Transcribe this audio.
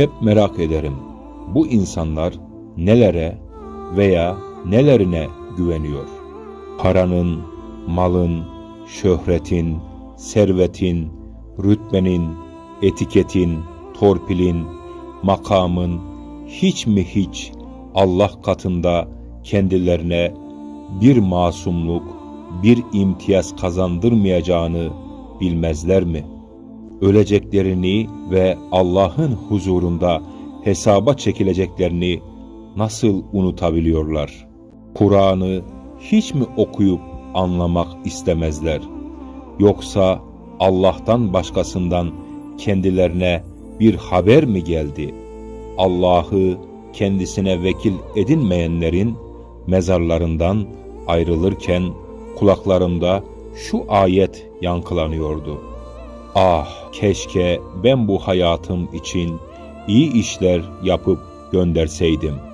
Hep merak ederim. Bu insanlar nelere veya nelerine güveniyor? Paranın, malın, şöhretin, servetin, rütbenin, etiketin, torpilin, makamın hiç mi hiç Allah katında kendilerine bir masumluk, bir imtiyaz kazandırmayacağını bilmezler mi? Öleceklerini ve Allah'ın huzurunda hesaba çekileceklerini nasıl unutabiliyorlar? Kur'an'ı hiç mi okuyup anlamak istemezler? Yoksa Allah'tan başkasından kendilerine bir haber mi geldi? Allah'ı kendisine vekil edinmeyenlerin mezarlarından ayrılırken kulaklarımda şu ayet yankılanıyordu. Ah keşke ben bu hayatım için iyi işler yapıp gönderseydim.''